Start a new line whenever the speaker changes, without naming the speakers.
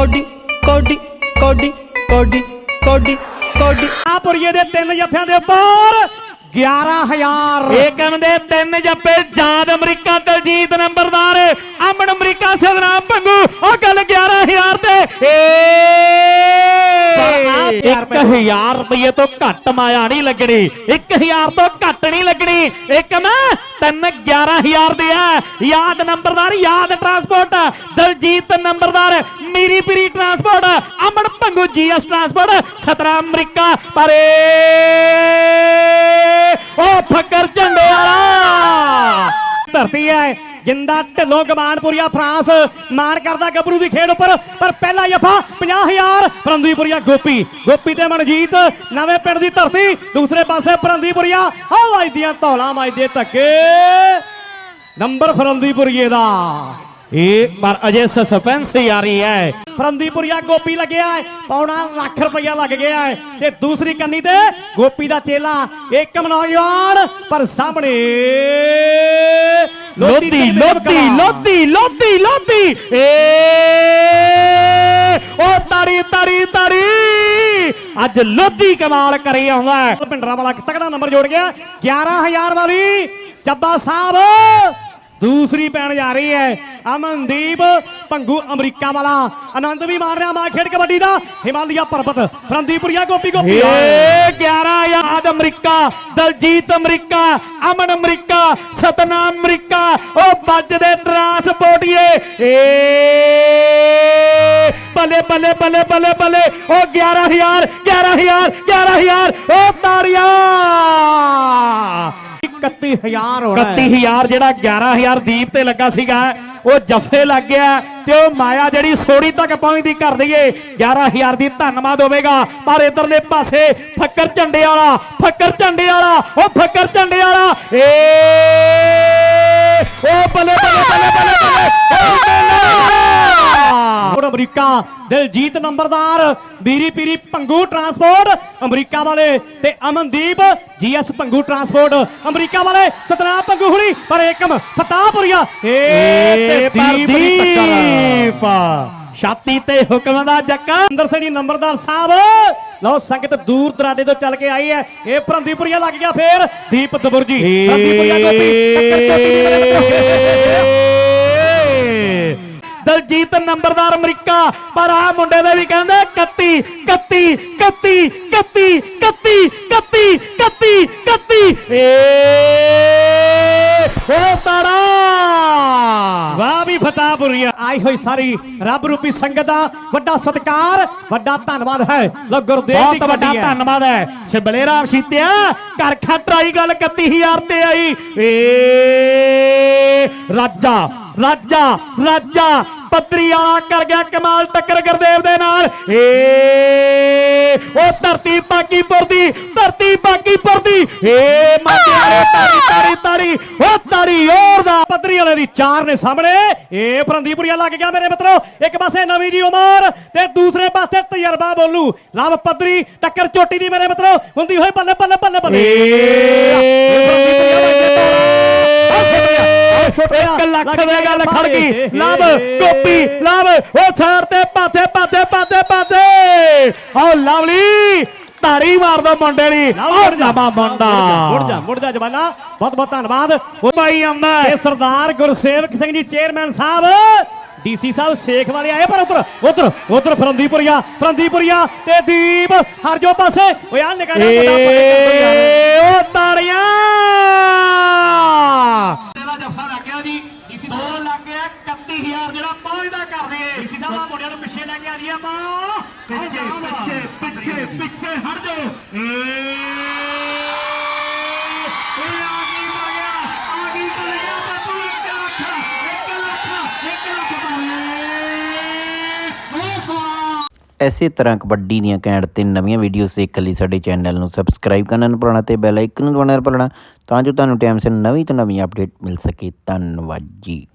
Cody ਕੋਡੀ ਕੋਡੀ ਕੋਡੀ ਕੋਡੀ ਕੋਡੀ।
ਆਪੁਰੀਏ ਦੇ ਤਿੰਨ ਜੱਫਿਆਂ ਦੇ ਉੱਪਰ 11000
ਏਕਮ ਦੇ ਤਿੰਨ ਜੱਪੇ ਜਾਦ ਅਮਰੀਕਾ ਦਲਜੀਤ ਨੰਬਰਦਾਰ ਅਮਨ ਅਮਰੀਕਾ ਸਦਨਾਮ ਭੰਗੂ। ਉਹ ਗੱਲ 11000 ਤੇ। ਏ
ਪਰ ਆਹ ਹਜ਼ਾਰ ਰੁਪਏ
1000 ਰੁਪਏ ਤੋਂ ਘੱਟ ਮਾਇਆ ਨਹੀਂ ਲੱਗਣੀ 1000 ਤੋਂ ਘੱਟ ਨਹੀਂ ਲੱਗਣੀ। ਏਕਮ ਤਿੰਨ 11000 ਦੇ ਆ ਯਾਦ ਨੰਬਰਦਾਰ, ਯਾਦ ਟਰਾਂਸਪੋਰਟ ਦਲਜੀਤ ਨੰਬਰਦਾਰ, Miri Piri transport Aman Bhangu GS transport ਸਤਰਾ America ਪਰੇ। ਉਹ ਫੱਕਰ ਝੰਡੇ ਵਾਲਾ।
ਧਰਤੀ ਹੈ। ਜਿੰਦਾ ਢਿੱਲੋਂ ਗਮਾਨਪੁਰੀਆ ਫਰਾਂਸ ਮਾਣ ਕਰਦਾ ਗੱਭਰੂ ਦੀ ਖੇਡ ਉੱਪਰ ਪਰ ਪਹਿਲਾ ਜਫਾ 50000 ਫਰੰਦੀਪੁਰੀਆ ਗੋਪੀ। ਗੋਪੀ ਤੇ ਮਨਜੀਤ ਨਵੇਂ ਪਿੰਡ ਦੀ ਧਰਤੀ ਦੂਸਰੇ ਪਾਸੇ ਫਰੰਦੀਪੁਰੀਆ ਆਹ ਵੱਜਦੀਆਂ ਧੌਲਾ ਵੱਜਦੇ ਧੱਕੇ। ਨੰਬਰ ਫਰੰਦੀਪੁਰੀਏ ਦਾ।
ਇਹ ਪਰ ਅਜੇ ਸਸਪੈਂਸ ਜਾਰੀ ਹੈ।
ਫਰੰਦੀਪੁਰੀਆ ਗੋਪੀ ਲੱਗਿਆ ਹੈ ਪੌਣਾ ਲੱਖ ਰੁਪਇਆ ਲੱਗ ਗਿਆ ਹੈ। ਤੇ ਦੂਸਰੀ ਕੰਨੀ ਤੇ ਗੋਪੀ ਦਾ ਚੇਲਾ ਇੱਕ ਨੌਜਵਾਨ ਪਰ ਸਾਹਮਣੇ
ਲੋਧੀ ਲੋਧੀ। ਲੋਧੀ ਲੋਧੀ ਲੋਧੀ ਏ ਉਹ ਤਾੜੀ ਤਾੜੀ ਤਾੜੀ ਅੱਜ ਲੋਧੀ ਕਮਾਲ ਕਰੀ ਆਉਂਦਾ।
ਭਿੰਡਰਾ ਵਾਲਾ ਤਕੜਾ ਨੰਬਰ ਜੋੜ ਗਿਆ 11000 ਵਾਲੀ ਚੱਬਾ ਸਾਹਿਬ ਦੂਸਰੀ ਪੈਣ ਜਾ ਰਹੀ ਹੈ। ਅਮਨਦੀਪ ਪੰਗੂ ਅਮਰੀਕਾ ਵਾਲਾ। ਆਨੰਦ ਵੀ ਮਾਰ ਰਿਹਾ ਮਾ ਖੇਡ ਕਬੱਡੀ ਦਾ। ਹਿਮਾਲਿਆ ਪਰਬਤ ਫਰੰਦੀਪੁਰੀਆ Gopi Gopi.
A 11 Yaad America, Daljeet America, Aman America, Satnam America, ਉਹ ਵੱਜਦੇ ਟਰਾਂਸਪੋਰਟੀਏ ਏ ਬੱਲੇ ਬੱਲੇ ਬੱਲੇ ਬੱਲੇ ਬੱਲੇ। ਉਹ 11000 11000 11000 ਉਹ ਤਾੜੀਆਂ।
31000 ਹੋਣਾ
31000 ਜਿਹੜਾ 11000 ਦੀਪ ਤੇ ਲੱਗਾ ਸੀਗਾ, ਉਹ ਜੱਫੇ ਲੱਗ ਗਿਆ ਤੇ ਉਹ ਮਾਇਆ ਜਿਹੜੀ ਸੋੜੀ ਤੱਕ ਪਹੁੰਚਦੀ ਕਰ ਦਈਏ 11000 ਦੀ ਧੰਨਵਾਦ ਹੋਵੇਗਾ। ਪਰ ਇਧਰਲੇ ਪਾਸੇ ਫੱਕਰ ਝੰਡੇ ਵਾਲਾ, ਫੱਕਰ ਝੰਡੇ ਵਾਲਾ, ਉਹ ਫੱਕਰ ਝੰਡੇ ਵਾਲਾ। ਏ! ਉਹ ਬੱਲੇ ਬੱਲੇ ਬੱਲੇ ਬੱਲੇ
ਅਮਰੀਕਾ ਦਿਲਜੀਤ ਨੰਬਰਦਾਰ ਬੀਰੀ ਪੀਰੀ ਭੰਗੂ ਟਰਾਂਸਪੋਰਟ ਅਮਰੀਕਾ ਵਾਲੇ ਤੇ Amandeep GS Bhangu transport America ਵਾਲੇ ਸਤਨਾਮ ਭੰਗੂ ਹੁਣੀ ਪਰ ਏਕਮ ਫਤਾਹਪੁਰੀਆ ਏ ਤੇ ਦੀਪ
ਛਾਤੀ ਤੇ ਹੁਕਮ ਦਾ ਜੱਕਾ।
ਅੰਦਰ ਸਣੀ ਨੰਬਰਦਾਰ ਸਾਹਿਬ। ਲਓ ਸੰਗਤ ਦੂਰ ਦਰਾਡੇ ਤੋਂ ਚੱਲ ਕੇ ਆਈ ਹੈ। ਇਹ ਫਰੰਦੀਪੁਰੀਆ ਲੱਗ ਗਿਆ ਫੇਰ। ਦੀਪ ਦਬੁਰਜੀ ਫਰੰਦੀਪੁਰੀਆ ਗੋਪੀ ਟੱਕਰ ਚੋਟੀ ਦੀ
ਦਲਜੀਤ ਨੰਬਰਦਾਰ ਅਮਰੀਕਾ ਪਰ ਆ ਮੁੰਡੇ ਦੇ ਵੀ ਕਹਿੰਦੇ 31 31 31 31 31 31 31 31 ਏ! ਉਹ ਤਾਰਾ!
ਵਾਹ ਵੀ ਫਤਾਹਪੁਰੀਆ। ਆਈ ਹੋਈ ਸਾਰੀ ਰੱਬ ਰੂਪੀ ਸੰਗਤ ਦਾ ਵੱਡਾ ਸਤਿਕਾਰ ਵੱਡਾ ਧੰਨਵਾਦ ਹੈ। ਲੋ ਗੁਰਦੇਵ ਦੀ
ਬਹੁਤ ਵੱਡਾ ਧੰਨਵਾਦ ਹੈ। ਸ਼ਬਲੇ ਰਾਮ ਸੀਤਿਆ ਘਰ ਖਟਰਾਈ ਗੱਲ 31000 ਤੇ ਆਈ। ਏ! ਰਾਜਾ ਰਾਜਾ ਰਾਜਾ ਪੱਤਰੀ ਵਾਲਾ ਕਰ ਗਿਆ ਕਮਾਲ ਟੱਕਰ ਗੁਰਦੇਵ ਦੇ ਨਾਲ। ਏ ਉਹ ਧਰਤੀ ਪਾਕੀਪੁਰ ਦੀ ਧਰਤੀ ਪਾਕੀਪੁਰ ਦੀ। ਏ ਮਾਤਿਆਰੇ ਤਾਰੀ ਤਾਰੀ ਤਾਰੀ ਉਹ ਤਾਰੀ ਔਰ ਦਾ।
ਪੱਤਰੀ ਵਾਲੇ ਦੀ ਚਾਰ ਨੇ ਸਾਹਮਣੇ। ਏ ਪ੍ਰੰਦੀਪੁਰੀਆ ਲੱਗ ਗਿਆ ਮੇਰੇ ਮਿੱਤਰੋ। ਇੱਕ ਪਾਸੇ ਨਵੀਂ ਜੀ ਉਮਰ ਤੇ ਦੂਸਰੇ ਪਾਸੇ ਤਜਰਬਾ ਬੋਲੂ। ਲਵ ਪੱਤਰੀ ਟੱਕਰ ਚੋਟੀ ਦੀ ਮੇਰੇ ਮਿੱਤਰੋ। ਹੁੰਦੀ ਹੋਈ ਬੱਲੇ ਬੱਲੇ ਬੱਲੇ ਬੱਲੇ। ਏ। ਪ੍ਰੰਦੀਪੁਰੀਆ ਵਾਲੇ ਦੇ ਤਾਰਾ
1 ਲੱਖ ਦੇ ਗੱਲ ਖੜ ਗਈ। ਲਵ ਕੋਪੀ ਲਵ ਉਹ ਛਾਰ ਤੇ ਪਾਥੇ ਪਾਥੇ ਪਾਥੇ ਪਾਥੇ ਆਓ ਲਵਲੀ ਤਾਰੀ ਮਾਰਦਾ ਮੁੰਡੇ
ਨੇ ਔਰ
ਜਾਮਾ ਮੁੰਡਾ।
ਮੁੜ ਜਾ ਮੁੜ ਜਾ ਜਵਾਨਾ। ਬਹੁਤ ਬਹੁਤ ਧੰਨਵਾਦ।
ਉਹ ਭਾਈ ਆਉਂਦਾ
ਇਹ ਸਰਦਾਰ ਗੁਰਸੇਵਕ ਸਿੰਘ ਜੀ ਚੇਅਰਮੈਨ ਸਾਹਿਬ। ਡੀਸੀ ਸਾਹਿਬ ਸ਼ੇਖ ਵਾਲੇ ਆਏ ਪਰ ਉਧਰ ਉਧਰ ਉਧਰ ਫਰੰਦੀਪੁਰੀਆ ਫਰੰਦੀਪੁਰੀਆ ਤੇ ਦੀਪ ਹਰਜੋ ਪਾਸੇ। ਓ ਯਾਰ
ਨਿਕਾਲਿਆ ਪਟਾ ਪਟਾ ਬੱਚੂ 1 ਲੱਖ 1 ਲੱਖ 1 ਲੱਖ ਪਾਏ ਉਹ ਸਵਾ
ਐਸੇ ਤਰ੍ਹਾਂ ਕਬੱਡੀ ਦੀਆਂ ਕੈਂਡ ਤੇ ਨਵੀਆਂ ਵੀਡੀਓਜ਼ ਦੇਖਣ ਲਈ ਸਾਡੇ ਚੈਨਲ ਨੂੰ ਸਬਸਕ੍ਰਾਈਬ ਕਰਨਾ ਨਾ ਭੁੱਲਣਾ ਤੇ ਬੈਲ ਆਈਕਨ ਨੂੰ ਦਬਾਉਣਾ ਨਾ ਭੁੱਲਣਾ ਤਾਂ ਜੋ ਤੁਹਾਨੂੰ ਟਾਈਮ ਸਿਰ ਨਵੀਂ ਤੋਂ ਨਵੀਂ ਅਪਡੇਟ ਮਿਲ ਸਕੇ ਧੰਨਵਾਦ ਜੀ